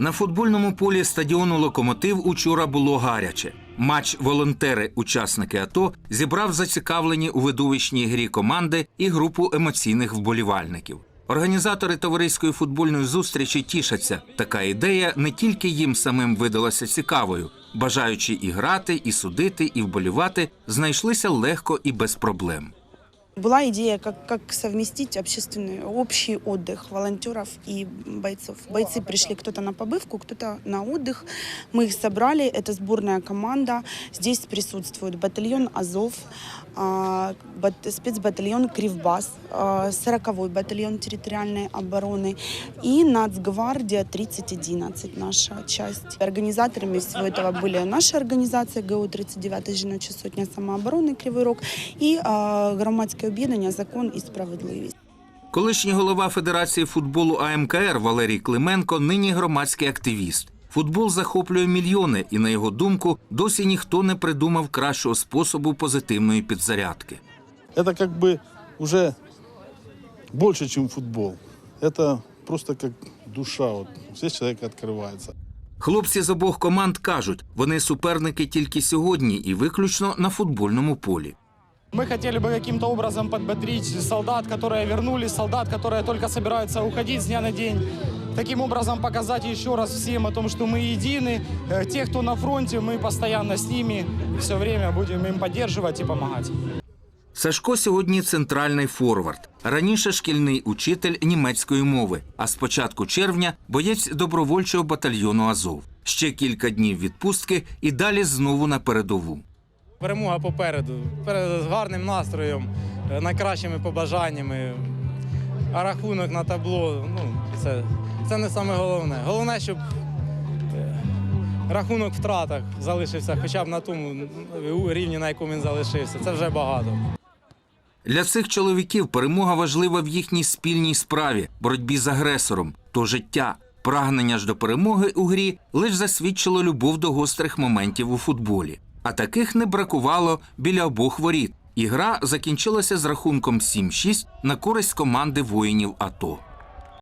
На футбольному полі стадіону Локомотив учора було гаряче. Матч волонтери, учасники АТО, зібрав зацікавлені у видовищній грі команди і групу емоційних вболівальників. Організатори товариської футбольної зустрічі тішаться. Така ідея не тільки їм самим видалася цікавою. Бажаючи і грати, і судити, і вболівати, знайшлися легко і без проблем. Была идея, как, как совместить общественный, общий отдых волонтеров и бойцов. Бойцы пришли кто-то на побывку, кто-то на отдых. Мы их собрали, это сборная команда. Здесь присутствует батальон «Азов», а, бат- спецбатальон «Кривбас», а, 40-й батальон территориальной обороны и Нацгвардия 3011, наша часть. Организаторами всего этого были наша организация ГУ-39 «Жіноча сотня самооборони Кривий Рог» і а, громадське об'єднання «Закон і справедливість». Колишній голова Федерації футболу АМКР Валерій Клименко нині громадський активіст. Футбол захоплює мільйони, і на його думку, досі ніхто не придумав кращого способу позитивної підзарядки. Это как бы уже больше, чем футбол. Это просто как душа. Вот. Здесь человек открывается. Хлопці з обох команд кажуть, вони суперники тільки сьогодні і виключно на футбольному полі. Мы хотели бы каким-то образом подбодрить солдат, которые вернулись, солдат, которые только собираются уходить с дня на день. Таким образом показать еще раз всем о том, что мы едины. Э, Те, кто на фронте, мы постоянно с ними. Все время будем им поддерживать и помогать. Сашко сьогодні центральний форвард. Раніше шкільний учитель німецької мови, а з початку червня боєць добровольчого батальйону Азов. Ще кілька днів відпустки і далі знову на передову. Перемога попереду, перед гарним настроєм, е, найкращими побажаннями. А рахунок на табло ну, це, це не саме головне. Головне, щоб е, рахунок втратах залишився хоча б на тому ну, рівні, на якому він залишився. Це вже багато. Для цих чоловіків перемога важлива в їхній спільній справі, боротьбі з агресором, то життя. Прагнення ж до перемоги у грі лише засвідчило любов до гострих моментів у футболі. А таких не бракувало біля обох воріт. І гра закінчилася з рахунком 7-6 на користь команди воїнів АТО.